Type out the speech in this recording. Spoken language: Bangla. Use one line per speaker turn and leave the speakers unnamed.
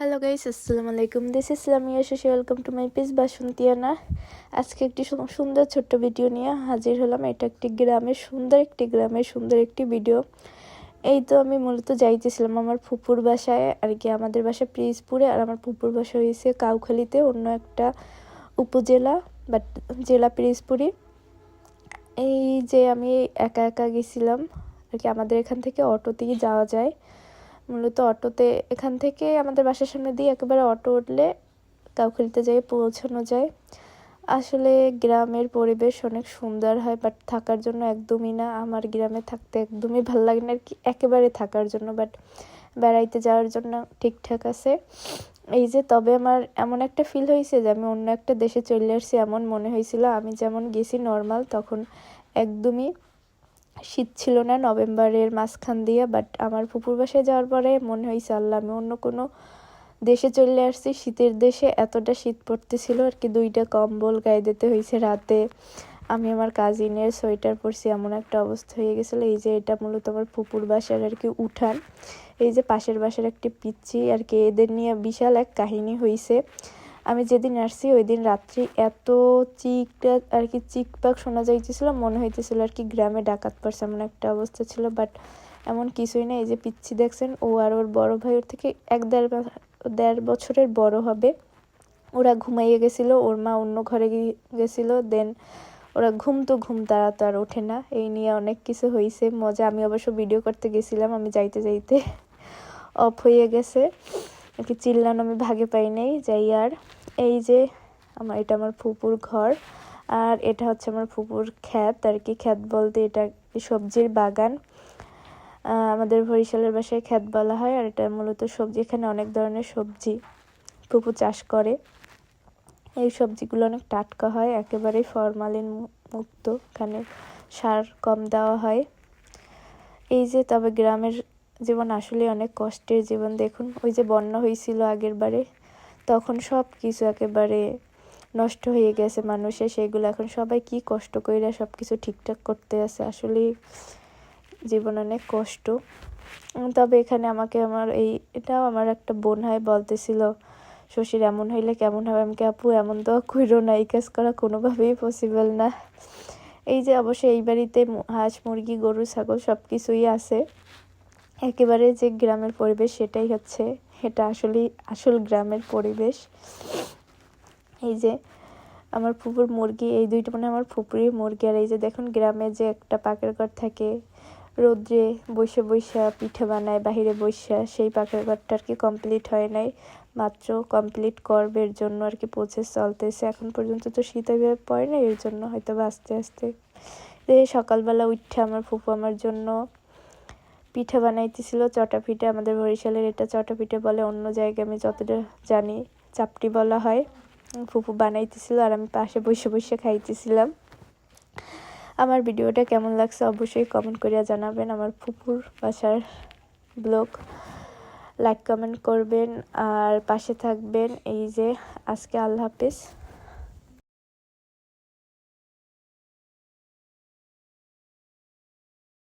হ্যালো গাইস আসসালামু আলাইকুম দিস ইসলাম ইয়াশাসি ওয়েলকাম টু মাই পেজ বাসন্তিয়ানা আজকে একটি সুন্দর ছোট্ট ভিডিও নিয়ে হাজির হলাম। এটা একটি গ্রামের সুন্দর একটি গ্রামের সুন্দর একটি ভিডিও এই তো আমি মূলত যাইতেছিলাম আমার ফুপুর বাসায়, আর কি আমাদের বাসা পিরিজপুরে, আর আমার ফুপুর বাসা হয়েছে কাউখালিতে, অন্য একটা উপজেলা বাট জেলা পিরিজপুরি এই যে আমি একা একা গেছিলাম, আর কি আমাদের এখান থেকে অটোতেই যাওয়া যায়। মূলত অটোতে এখান থেকে আমাদের বাসার সামনে দিয়ে একেবারে অটো উঠলে কাউখালিতে যেয়ে পৌঁছানো যায়। আসলে গ্রামের পরিবেশ অনেক সুন্দর হয় বাট থাকার জন্য একদমই না। আমার গ্রামে থাকতে একদমই ভালো লাগে না আর কি, একেবারে থাকার জন্য বাট বেড়াইতে যাওয়ার জন্য ঠিকঠাক আছে। এই যে তবে আমার এমন একটা ফিল হয়েছে যে আমি অন্য একটা দেশে চলে আসছি, এমন মনে হয়েছিল। আমি যেমন গেছি নর্মাল তখন একদমই শীত ছিল না নভেম্বরের মাঝখান দিয়ে বাট আমার ফুপুর বাসায় যাওয়ার পরে মনে হয়েছে আল্লাহ, আমি অন্য কোনো দেশে চলে আসছি। শীতের দেশে এতটা শীত পড়তেছিল, আর কি দুইটা কম্বল গায়ে দিতে হয়েছে রাতে। আমি আমার কাজিনের সোয়েটার পরছি, এমন একটা অবস্থা হয়ে গেছিল। এই যে এটা মূলত আমার ফুপুর বাসার আর কি উঠান। এই যে পাশের বাসার একটি পিচ্ছি আর কি এদের নিয়ে বিশাল এক কাহিনী হয়েছে আমি যেদিন আসছি ওই দিন রাত্রি এত চিকটা আর কি চিকপাক শোনা যাইতেছিল, মনে হইতেছিল আর কি গ্রামে ডাকাত পড়ছে এমন একটা অবস্থা ছিল বাট এমন কিছুই না এই যে পিচ্ছি দেখছেন, ও আর ওর বড় ভাই ওর থেকে এক দেড় দেড় বছরের বড় হবে। ওরা ঘুমাইয়ে গেছিল, ওর মা অন্য ঘরে গেছিল দেন ওরা ঘুম তো ঘুম, তারা তো আর ওঠে না। এই নিয়ে অনেক কিছু হয়েছে মজা। আমি অবশ্য ভিডিও করতে গেছিলাম, আমি যাইতে যাইতে অফ হয়ে গেছে। আর কি চিল্লানো আমি ভাগে পাই নাই, যাই আর। এই যে আমার, এটা আমার ফুপুর ঘর, আর এটা হচ্ছে আমার ফুপুর ক্ষেত, আর কি ক্ষেত বলতে এটা সবজির বাগান। আমাদের বরিশালের বাসায় ক্ষেত বলা হয়, আর এটা মূলত সবজি, এখানে অনেক ধরনের সবজি ফুপু চাষ করে। এই সবজিগুলো অনেক টাটকা হয়, একেবারেই ফরমালিন মুক্ত, এখানে সার কম দেওয়া হয়। এই যে তবে গ্রামের জীবন আসলে অনেক কষ্টের জীবন, দেখুন, ওই যে বন্যা হয়েছিল আগের বারে তখন সব কিছু একেবারে নষ্ট হয়ে গেছে মানুষে সেগুলো এখন সবাই কি কষ্ট কইরা সব কিছু ঠিকঠাক করতে আছে? আসলে জীবন অনেক কষ্ট। তবে এখানে আমাকে আমার এই এটাও আমার একটা বোন হয় বলতেছিল শশীর এমন হইলে কেমন হবে? আমি কি, আপু এমন তো কইরো না এই কাজ করা কোনোভাবেই পসিবল না। এই যে অবশ্যই এই বাড়িতে হাঁস মুরগি গরু ছাগল সব কিছুই আছে। একেবারে যে গ্রামের পরিবেশ সেটাই হচ্ছে। এটা আসলেই আসল গ্রামের পরিবেশ। এই যে আমার ফুপুর মুরগি, এই দুইটা মানে আমার ফুপুরি মুরগি। আর এই যে দেখুন গ্রামে যে একটা পাকের ঘর থাকে, রোদ্রে বসে বসে পিঠে বানায়, বাহিরে বসে, সেই পাকের ঘরটা আর কি কমপ্লিট হয় নাই। মাত্র কমপ্লিট করবে এর জন্য আর কি প্রসেস চলতেছে। এখন পর্যন্ত তো শীত ওইভাবে পড়ে না এর জন্য হয়তো বা আস্তে। আস্তে সকালবেলা উঠে আমার ফুপু আমার জন্য পিঠা বানাইতেছিল, চটা পিঠা। আমাদের বরিশালের এটা চটা পিঠা বলে অন্য জায়গায় আমি যতটা জানি চাপটি বলা হয় ফুপু বানাইতেছিল আর আমি পাশে বসে বসে খাইতেছিলাম। আমার ভিডিওটা কেমন লাগছে অবশ্যই কমেন্ট করিয়া জানাবেন। আমার ফুপুর বাসার ব্লগ লাইক কমেন্ট করবেন। আর পাশে থাকবেন এই যে, আজকে আল্লাহ হাফিজ।